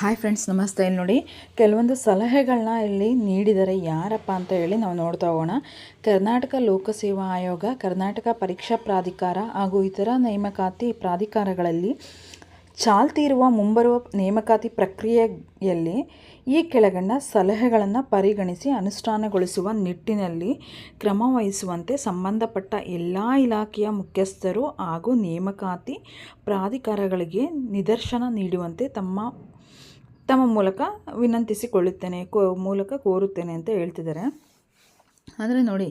Hi friends, ನಮಸ್ತೆ. ಇಲ್ಲಿ ನೋಡಿ, ಕೆಲವೊಂದು ಸಲಹೆಗಳನ್ನ ಇಲ್ಲಿ ನೀಡಿದರೆ ಯಾರಪ್ಪ ಅಂತ ಹೇಳಿ ನಾವು ನೋಡ್ತಾ ಹೋಗೋಣ. ಕರ್ನಾಟಕ ಲೋಕಸೇವಾ ಆಯೋಗ, ಕರ್ನಾಟಕ ಪರೀಕ್ಷಾ ಪ್ರಾಧಿಕಾರ ಹಾಗೂ ಇತರ ನೇಮಕಾತಿ ಪ್ರಾಧಿಕಾರಗಳಲ್ಲಿ ಚಾಲ್ತಿ ಇರುವ ಮುಂಬರುವ ನೇಮಕಾತಿ ಪ್ರಕ್ರಿಯೆಯಲ್ಲಿ ಈ ಕೆಳಗಣ್ಣ ಸಲಹೆಗಳನ್ನು ಪರಿಗಣಿಸಿ ಅನುಷ್ಠಾನಗೊಳಿಸುವ ನಿಟ್ಟಿನಲ್ಲಿ ಕ್ರಮ ವಹಿಸುವಂತೆ ಸಂಬಂಧಪಟ್ಟ ಎಲ್ಲ ಇಲಾಖೆಯ ಮುಖ್ಯಸ್ಥರು ಹಾಗೂ ನೇಮಕಾತಿ ಪ್ರಾಧಿಕಾರಗಳಿಗೆ ನಿದರ್ಶನ ನೀಡುವಂತೆ ತಮ್ಮ ತಮ್ಮ ಮೂಲಕ ವಿನಂತಿಸಿಕೊಳ್ಳುತ್ತೇನೆ, ಕೋ, ಮೂಲಕ ಕೋರುತ್ತೇನೆ ಅಂತ ಹೇಳ್ತಿದ್ದಾರೆ. ಅಂದರೆ ನೋಡಿ,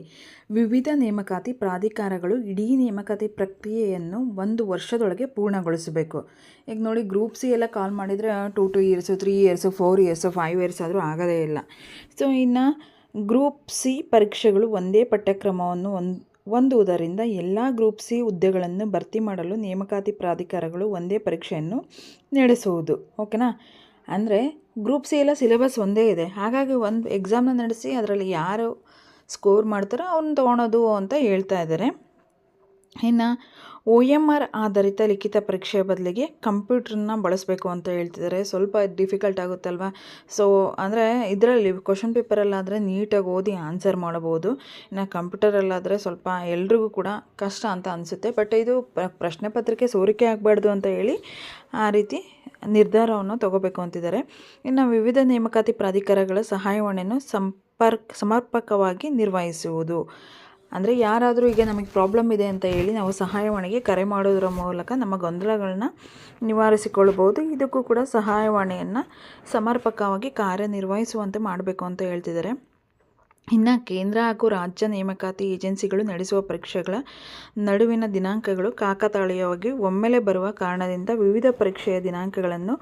ವಿವಿಧ ನೇಮಕಾತಿ ಪ್ರಾಧಿಕಾರಗಳು ಇಡೀ ನೇಮಕಾತಿ ಪ್ರಕ್ರಿಯೆಯನ್ನು ಒಂದು ವರ್ಷದೊಳಗೆ ಪೂರ್ಣಗೊಳಿಸಬೇಕು. ಈಗ ನೋಡಿ ಗ್ರೂಪ್ ಸಿ ಎಲ್ಲ ಕಾಲ್ ಮಾಡಿದರೆ two two years three years four years five years ಆದರೂ ಆಗೋದೇ ಇಲ್ಲ. ಸೊ ಇನ್ನು ಗ್ರೂಪ್ ಸಿ ಪರೀಕ್ಷೆಗಳು ಒಂದೇ ಪಠ್ಯಕ್ರಮವನ್ನು ಒಂದು ಹೊಂದುವುದರಿಂದ ಎಲ್ಲ ಗ್ರೂಪ್ ಸಿ ಹುದ್ದೆಗಳನ್ನು ಭರ್ತಿ ಮಾಡಲು ನೇಮಕಾತಿ ಪ್ರಾಧಿಕಾರಗಳು ಒಂದೇ ಪರೀಕ್ಷೆಯನ್ನು ನಡೆಸುವುದು. ಓಕೆನಾ ಅಂದರೆ ಗ್ರೂಪ್ ಸಿ ಎಲ್ಲ ಸಿಲೆಬಸ್ ಒಂದೇ ಇದೆ. ಹಾಗಾಗಿ ಒಂದು ಎಕ್ಸಾಮ್ನ ನಡೆಸಿ, ಅದರಲ್ಲಿ ಯಾರು ಸ್ಕೋರ್ ಮಾಡ್ತಾರೋ ಅವ್ರನ್ನ ತೊಗೊಳೋದು ಅಂತ ಹೇಳ್ತಾ ಇದ್ದಾರೆ. ಇನ್ನು ಒ ಎಂ ಆರ್ ಆಧಾರಿತ ಲಿಖಿತ ಪರೀಕ್ಷೆಯ ಬದಲಿಗೆ ಕಂಪ್ಯೂಟ್ರನ್ನ ಬಳಸಬೇಕು ಅಂತ ಹೇಳ್ತಿದ್ದಾರೆ. ಸ್ವಲ್ಪ ಡಿಫಿಕಲ್ಟ್ ಆಗುತ್ತಲ್ವ? ಸೊ ಅಂದರೆ ಇದರಲ್ಲಿ ಕ್ವಶನ್ ಪೇಪರಲ್ಲಾದರೆ ನೀಟಾಗಿ ಓದಿ ಆನ್ಸರ್ ಮಾಡಬಹುದು ಇನ್ನು ಕಂಪ್ಯೂಟರಲ್ಲಾದರೆ ಸ್ವಲ್ಪ ಎಲ್ರಿಗೂ ಕೂಡ ಕಷ್ಟ ಅಂತ ಅನಿಸುತ್ತೆ. ಬಟ್ ಇದು ಪ್ರಶ್ನೆ ಪತ್ರಿಕೆ ಸೋರಿಕೆ ಆಗಬಾರ್ದು ಅಂತ ಹೇಳಿ ಆ ರೀತಿ ನಿರ್ಧಾರವನ್ನು ತಗೋಬೇಕು ಅಂತಿದ್ದಾರೆ. ಇನ್ನು ವಿವಿಧ ನೇಮಕಾತಿ ಪ್ರಾಧಿಕಾರಗಳ ಸಹಾಯವಾಣಿಯನ್ನು ಸಂಪರ್ಕ ಸಮರ್ಪಕವಾಗಿ ನಿರ್ವಹಿಸುವುದು. ಅಂದರೆ ಯಾರಾದರೂ ಈಗ ನಮಗೆ ಪ್ರಾಬ್ಲಮ್ ಇದೆ ಅಂತ ಹೇಳಿ ನಾವು ಸಹಾಯವಾಣಿಗೆ ಕರೆ ಮಾಡೋದರ ಮೂಲಕ ನಮ್ಮ ಗೊಂದಲಗಳನ್ನ ನಿವಾರಿಸಿಕೊಳ್ಳಬಹುದು ಇದಕ್ಕೂ ಕೂಡ ಸಹಾಯವಾಣಿಯನ್ನು ಸಮರ್ಪಕವಾಗಿ ಕಾರ್ಯನಿರ್ವಹಿಸುವಂತೆ ಮಾಡಬೇಕು ಅಂತ ಹೇಳ್ತಿದ್ದಾರೆ. ಇನ್ನು ಕೇಂದ್ರ ಹಾಗೂ ರಾಜ್ಯ ನೇಮಕಾತಿ ಏಜೆನ್ಸಿಗಳು ನಡೆಸುವ ಪರೀಕ್ಷೆಗಳ ನಡುವಿನ ದಿನಾಂಕಗಳು ಕಾಕತಾಳೀಯವಾಗಿ ಒಮ್ಮೆಲೆ ಬರುವ ಕಾರಣದಿಂದ ವಿವಿಧ ಪರೀಕ್ಷೆಯ ದಿನಾಂಕಗಳನ್ನು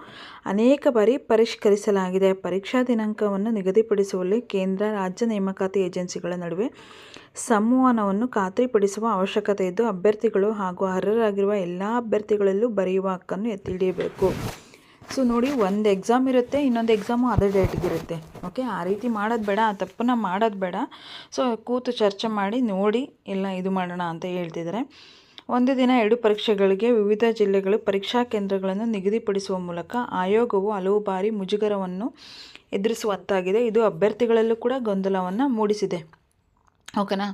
ಅನೇಕ ಬಾರಿ ಪರಿಷ್ಕರಿಸಲಾಗಿದೆ. ಪರೀಕ್ಷಾ ದಿನಾಂಕವನ್ನು ನಿಗದಿಪಡಿಸುವಲ್ಲಿ ಕೇಂದ್ರ, ರಾಜ್ಯ ನೇಮಕಾತಿ ಏಜೆನ್ಸಿಗಳ ನಡುವೆ ಸಂವಹನವನ್ನು ಖಾತ್ರಿಪಡಿಸುವ ಅವಶ್ಯಕತೆ ಇದ್ದು, ಅಭ್ಯರ್ಥಿಗಳು ಹಾಗೂ ಅರ್ಹರಾಗಿರುವ ಎಲ್ಲ ಅಭ್ಯರ್ಥಿಗಳಲ್ಲೂ ಬರೆಯುವ ಹಕ್ಕನ್ನು ಎತ್ತಿ ಹಿಡಿಯಬೇಕು ಸೊ ನೋಡಿ, ಒಂದು ಎಕ್ಸಾಮ್ ಇರುತ್ತೆ, ಇನ್ನೊಂದು ಎಕ್ಸಾಮು ಅದೇ ಡೇಟಿಗಿರುತ್ತೆ ಓಕೆ ಆ ರೀತಿ ಮಾಡೋದು ಬೇಡ, ಆ ತಪ್ಪನ್ನ ಮಾಡೋದು ಬೇಡ. ಸೊ ಕೂತು ಚರ್ಚೆ ಮಾಡಿ, ನೋಡಿ ಎಲ್ಲ ಇದು ಮಾಡೋಣ ಅಂತ ಹೇಳ್ತಿದ್ದಾರೆ ಒಂದು ದಿನ ಎರಡು ಪರೀಕ್ಷೆಗಳಿಗೆ ವಿವಿಧ ಜಿಲ್ಲೆಗಳು ಪರೀಕ್ಷಾ ಕೇಂದ್ರಗಳನ್ನು ನಿಗದಿಪಡಿಸುವ ಮೂಲಕ ಆಯೋಗವು ಹಲವು ಬಾರಿ ಮುಜುಗರವನ್ನು ಎದುರಿಸುವಂತಾಗಿದೆ. ಇದು ಅಭ್ಯರ್ಥಿಗಳಲ್ಲೂ ಕೂಡ ಗೊಂದಲವನ್ನು ಮೂಡಿಸಿದೆ. ಓಕೆನಾ?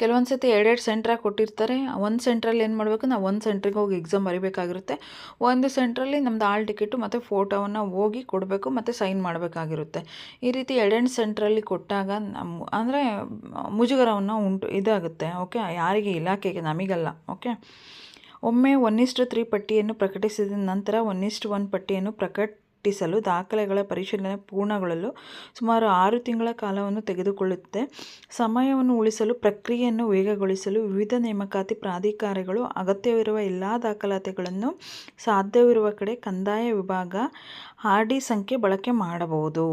ಕೆಲವೊಂದು ಸತಿ ಎರಡೆರಡು ಸೆಂಟ್ರಾಗಿ ಕೊಟ್ಟಿರ್ತಾರೆ. ಒಂದು ಸೆಂಟ್ರಲ್ಲಿ ಏನು ಮಾಡಬೇಕು? ನಾವು ಒಂದು ಸೆಂಟ್ರಿಗೆ ಹೋಗಿ ಎಕ್ಸಾಮ್ ಬರೀಬೇಕಾಗಿರುತ್ತೆ. ಒಂದು ಸೆಂಟ್ರಲ್ಲಿ ನಮ್ಮದು ಆಲ್ ಟಿಕೆಟು ಮತ್ತು ಫೋಟೋವನ್ನು ಹೋಗಿ ಕೊಡಬೇಕು ಮತ್ತು ಸೈನ್ ಮಾಡಬೇಕಾಗಿರುತ್ತೆ. ಈ ರೀತಿ ಎರಡೆರಡು ಸೆಂಟ್ರಲ್ಲಿ ಕೊಟ್ಟಾಗ ನಮ್ಮ ಅಂದರೆ ಮುಜುಗರವನ್ನು ಉಂಟು, ಇದಾಗುತ್ತೆ. ಓಕೆ? ಯಾರಿಗೆ ಇಲಾಖೆಗೆ, ನಮಗಲ್ಲ. ಓಕೆ? ಒಮ್ಮೆ ಒನ್ ಇಷ್ಟು ತ್ರೀ ಪಟ್ಟಿಯನ್ನು ಪ್ರಕಟಿಸಿದ ನಂತರ ಒನ್ ಇಷ್ಟು ಒನ್ ಪಟ್ಟಿಯನ್ನು ಪ್ರಕಟ ಹುಟ್ಟಿಸಲು ದಾಖಲೆಗಳ ಪರಿಶೀಲನೆ ಪೂರ್ಣಗೊಳ್ಳಲು ಸುಮಾರು ಆರು ತಿಂಗಳ ಕಾಲವನ್ನು ತೆಗೆದುಕೊಳ್ಳುತ್ತೆ ಸಮಯವನ್ನು ಉಳಿಸಲು, ಪ್ರಕ್ರಿಯೆಯನ್ನು ವೇಗಗೊಳಿಸಲು ವಿವಿಧ ನೇಮಕಾತಿ ಪ್ರಾಧಿಕಾರಗಳು ಅಗತ್ಯವಿರುವ ಎಲ್ಲ ದಾಖಲಾತಿಗಳನ್ನು ಸಾಧ್ಯವಿರುವ ಕಡೆ ಕಂದಾಯ ವಿಭಾಗ ಆರ್ ಡಿ ಸಂಖ್ಯೆ ಬಳಕೆ ಮಾಡಬಹುದು.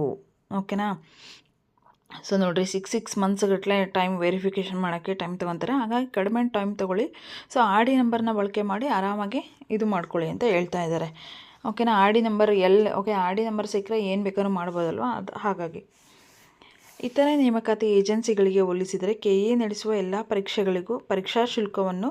ಓಕೆನಾ? ಸೊ, ನೋಡಿರಿ ಸಿಕ್ಸ್ ಸಿಕ್ಸ್ ಮಂತ್ಸ್ಗಟ್ಟಲೆ ಟೈಮ್ ವೆರಿಫಿಕೇಷನ್ ಮಾಡೋಕ್ಕೆ ಟೈಮ್ ತೊಗೊತಾರೆ. ಹಾಗಾಗಿ ಕಡಿಮೆ ಟೈಮ್ ತೊಗೊಳ್ಳಿ. ಸೊ ಆರ್ ಡಿ ನಂಬರ್ನ ಬಳಕೆ ಮಾಡಿ ಆರಾಮಾಗಿ ಇದು ಮಾಡ್ಕೊಳ್ಳಿ ಅಂತ ಹೇಳ್ತಾ ಇದ್ದಾರೆ. ಓಕೆನಾ R D number L okay R D number ಸಿಕ್ಕರೆ ಏನು ಬೇಕಾದ್ರೂ ಮಾಡ್ಬೋದಲ್ವ? ಅದು ಹಾಗಾಗಿ. ಇತರೆ ನೇಮಕಾತಿ ಏಜೆನ್ಸಿಗಳಿಗೆ ಹೋಲಿಸಿದರೆ ಕೆ ಎ ನಡೆಸುವ ಎಲ್ಲ ಪರೀಕ್ಷೆಗಳಿಗೂ ಪರೀಕ್ಷಾ ಶುಲ್ಕವನ್ನು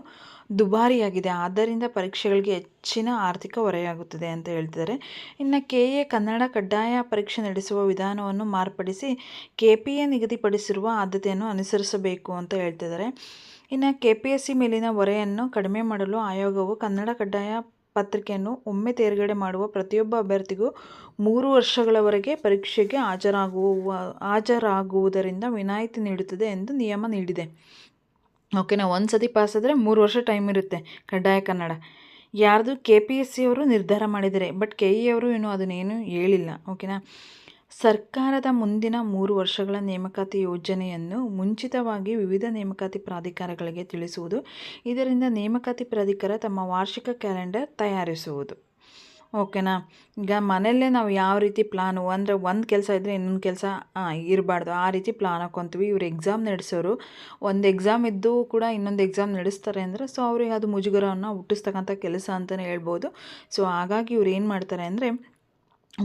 ದುಬಾರಿಯಾಗಿದೆ. ಆದ್ದರಿಂದ ಪರೀಕ್ಷೆಗಳಿಗೆ ಹೆಚ್ಚಿನ ಆರ್ಥಿಕ ಹೊರೆಯಾಗುತ್ತದೆ ಅಂತ ಹೇಳ್ತಿದ್ದಾರೆ. ಇನ್ನು ಕೆ ಎ ಕನ್ನಡ ಕಡ್ಡಾಯ ಪರೀಕ್ಷೆ ನಡೆಸುವ ವಿಧಾನವನ್ನು ಮಾರ್ಪಡಿಸಿ ಕೆ ಪಿ ಎ ನಿಗದಿಪಡಿಸಿರುವ ಆದ್ಯತೆಯನ್ನು ಅನುಸರಿಸಬೇಕು ಅಂತ ಹೇಳ್ತಿದ್ದಾರೆ. ಇನ್ನು ಕೆ ಪಿ ಎಸ್ ಸಿ ಮೇಲಿನ ಹೊರೆಯನ್ನು ಕಡಿಮೆ ಮಾಡಲು ಆಯೋಗವು ಕನ್ನಡ ಕಡ್ಡಾಯ ಪತ್ರಿಕೆಯನ್ನು ಒಮ್ಮೆ ತೇರ್ಗಡೆ ಮಾಡುವ ಪ್ರತಿಯೊಬ್ಬ ಅಭ್ಯರ್ಥಿಗೂ ಮೂರು ವರ್ಷಗಳವರೆಗೆ ಪರೀಕ್ಷೆಗೆ ಹಾಜರಾಗುವ, ಹಾಜರಾಗುವುದರಿಂದ ವಿನಾಯಿತಿ ನೀಡುತ್ತದೆ ಎಂದು ನಿಯಮ ನೀಡಿದೆ. ಓಕೆನಾ ಒಂದು ಸತಿ ಪಾಸ್ ಆದರೆ ಮೂರು ವರ್ಷ ಟೈಮ್ ಇರುತ್ತೆ ಕಡ್ಡಾಯ ಕನ್ನಡ. ಯಾರ್ದು ಕೆ ಪಿ ಎಸ್ ಸಿ ಅವರು ನಿರ್ಧಾರ ಮಾಡಿದ್ದಾರೆ ಬಟ್ ಕೆ ಇ ಅವರು ಇನ್ನೂ ಅದನ್ನೇನು ಹೇಳಿಲ್ಲ, ಓಕೆನಾ? ಸರ್ಕಾರದ ಮುಂದಿನ ಮೂರು ವರ್ಷಗಳ ನೇಮಕಾತಿ ಯೋಜನೆಯನ್ನು ಮುಂಚಿತವಾಗಿ ವಿವಿಧ ನೇಮಕಾತಿ ಪ್ರಾಧಿಕಾರಗಳಿಗೆ ತಿಳಿಸುವುದು, ಇದರಿಂದ ನೇಮಕಾತಿ ಪ್ರಾಧಿಕಾರ ತಮ್ಮ ವಾರ್ಷಿಕ ಕ್ಯಾಲೆಂಡರ್ ತಯಾರಿಸುವುದು. ಓಕೆನಾ? ಈಗ ಮನೆಯಲ್ಲೇ ನಾವು ಯಾವ ರೀತಿ ಪ್ಲಾನು ಅಂದರೆ ಒಂದು ಕೆಲಸ ಇದ್ದರೆ ಇನ್ನೊಂದು ಕೆಲಸ ಇರಬಾರ್ದು. ಆ ರೀತಿ ಪ್ಲಾನ್ ಹಾಕ್ಕೊತೀವಿ ಇವ್ರು ಎಕ್ಸಾಮ್ ನಡೆಸೋರು. ಒಂದು ಎಕ್ಸಾಮ್ ಇದ್ದು ಕೂಡ ಇನ್ನೊಂದು ಎಕ್ಸಾಮ್ ನಡೆಸ್ತಾರೆ ಅಂದರೆ ಸೊ ಅವ್ರಿಗೆ ಅದು ಮುಜುಗರವನ್ನು ಹುಟ್ಟಿಸ್ತಕ್ಕಂಥ ಕೆಲಸ ಅಂತಲೇ ಹೇಳ್ಬೋದು. ಸೊ ಹಾಗಾಗಿ ಇವ್ರು ಏನು ಮಾಡ್ತಾರೆ ಅಂದರೆ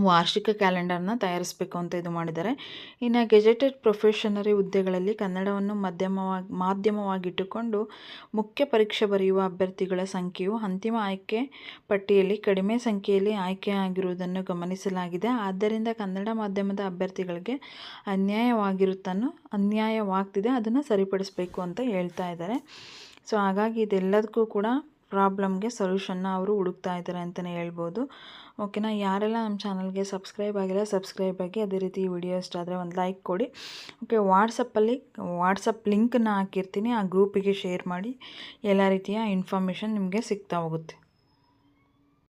ವಾರ್ಷಿಕ ಕ್ಯಾಲೆಂಡರ್ನ ತಯಾರಿಸಬೇಕು ಅಂತ ಇದು ಮಾಡಿದ್ದಾರೆ. ಇನ್ನು ಗೆಜೆಟೆಡ್ ಪ್ರೊಫೆಷನರಿ ಹುದ್ದೆಗಳಲ್ಲಿ ಕನ್ನಡವನ್ನು ಮಾಧ್ಯಮವಾಗಿ ಮಾಧ್ಯಮವಾಗಿಟ್ಟುಕೊಂಡು ಮುಖ್ಯ ಪರೀಕ್ಷೆ ಬರೆಯುವ ಅಭ್ಯರ್ಥಿಗಳ ಸಂಖ್ಯೆಯು ಅಂತಿಮ ಆಯ್ಕೆ ಪಟ್ಟಿಯಲ್ಲಿ ಕಡಿಮೆ ಸಂಖ್ಯೆಯಲ್ಲಿ ಆಯ್ಕೆಯಾಗಿರುವುದನ್ನು ಗಮನಿಸಲಾಗಿದೆ. ಆದ್ದರಿಂದ ಕನ್ನಡ ಮಾಧ್ಯಮದ ಅಭ್ಯರ್ಥಿಗಳಿಗೆ ಅನ್ಯಾಯವಾಗಿರುತ್ತನ್ನು ಅನ್ಯಾಯವಾಗ್ತಿದೆ, ಅದನ್ನು ಸರಿಪಡಿಸಬೇಕು ಅಂತ ಹೇಳ್ತಾ ಇದ್ದಾರೆ. ಸೊ, ಹಾಗಾಗಿ ಇದೆಲ್ಲದಕ್ಕೂ ಕೂಡ ಪ್ರಾಬ್ಲಮ್ಗೆ ಸೊಲ್ಯೂಷನ್ನ ಅವರು ಹುಡುಕ್ತಾ ಇದ್ದಾರೆ ಅಂತಲೇ ಹೇಳ್ಬೋದು. ಓಕೆನಾ? ಯಾರೆಲ್ಲ ನಮ್ಮ ಚಾನಲ್ಗೆ ಸಬ್ಸ್ಕ್ರೈಬ್ ಆಗಿಲ್ಲ, ಸಬ್ಸ್ಕ್ರೈಬ್ ಆಗಿ ಅದೇ ರೀತಿ ವಿಡಿಯೋ ಇಷ್ಟ ಆದರೆ ಒಂದು ಲೈಕ್ ಕೊಡಿ. ಓಕೆ, ವಾಟ್ಸಪ್ಪಲ್ಲಿ, ವಾಟ್ಸಪ್ ಲಿಂಕನ್ನ ಹಾಕಿರ್ತೀನಿ. ಆ ಗ್ರೂಪಿಗೆ ಶೇರ್ ಮಾಡಿ. ಎಲ್ಲ ರೀತಿಯ ಇನ್ಫಾರ್ಮೇಷನ್ ನಿಮಗೆ ಸಿಗ್ತಾ ಹೋಗುತ್ತೆ.